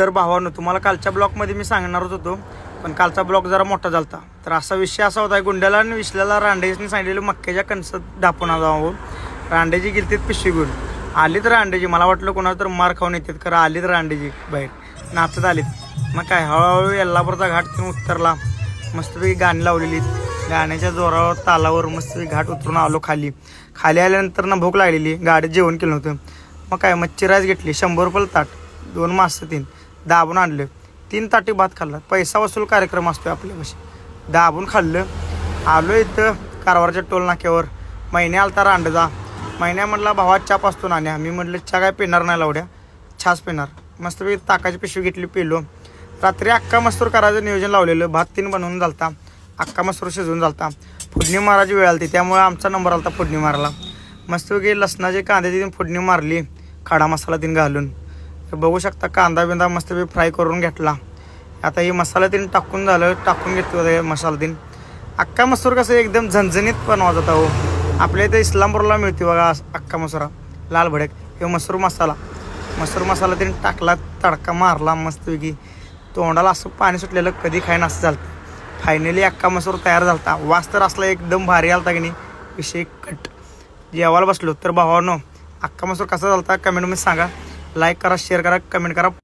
तर भावानं तुम्हाला कालच्या ब्लॉकमध्ये मी सांगणारच होतो पण कालचा ब्लॉक जरा मोठा झाला तर असा विषय असा होता गुंड्याला आणि विसल्याला रांडेजने सांगितलेलं मक्क्याच्या कणसात दापून जावं रांडेजी गेलतीत पिशवी घेऊन आलीत रांडेजी मला वाटलं कोणाला तर मार खाऊन येतात खरं आलीत रांडेजी बाहेर. नाचत आलीत. मग काय हळूहळू यल्लापूरचा घाट तिथून उतरला. मस्तपैकी गाणी लावलेली गाण्याच्या जोरावर तालावर मस्तपैकी घाट उतरून आलो खाली. खाली आल्यानंतर ना भूक लागलेली गाडीत जेवण केलं होतं मग काय मच्छी राईस घेतली शंभर रुपयाला ताट दोन मासं तीन. दाबून आणलं. तीन ताटी भात खाल्ला. पैसा वसूल कार्यक्रम असतो आपल्यापाशी. दाबून खाल्लं. आलो इथं कारवारच्या टोल नाक्यावर. महिने आलता रांडजा. महिन्या म्हटला भावा चाप असतो नाण्या. मी म्हटलं चा काय पिणार नाही लावड्या. छास पिणार. मस्तपैकी ताकाची पिशवी घेतली पिलो. रात्री अक्का मस्तूर करायचं नियोजन लावलेलं. भात तीन बनवून झालता. अक्का मस्तूर शिजवून झालता. फुडणी मारायची वेळ आली त्यामुळे आमचा नंबर आलता फोडणी मारला मस्तपैकी लसणाची कांद्याची तीन फोडणी मारली. खडा मसाला तीन घालून. तर बघू शकता कांदा बिंदा मस्तपैकी फ्राय करून घेतला. आता हे मसाला तीन टाकून झालं टाकून घेतलं हे मसाला तीन. अक्का मसूर कसं एकदम झणझणीत बनवा जाता हो. आपल्या इथे इस्लामपूरला मिळते बघा अक्का मसुरा लाल भडक. हे मसूर मसाला. मसूर मसाला तीन टाकला तडका मारला मस्तपैकी. तोंडाला असं पाणी सुटलेलं कधी खायन असं झालं फायनली अक्का मसूर तयार झालता. वास तर असला एकदम भारी आलता की नाही विषय कट. जेवायला बसलो तर भावानो अक्का मसूर कसा झालता कमेंटमध्ये सांगा. लाईक करा शेअर करा कमेंट करा.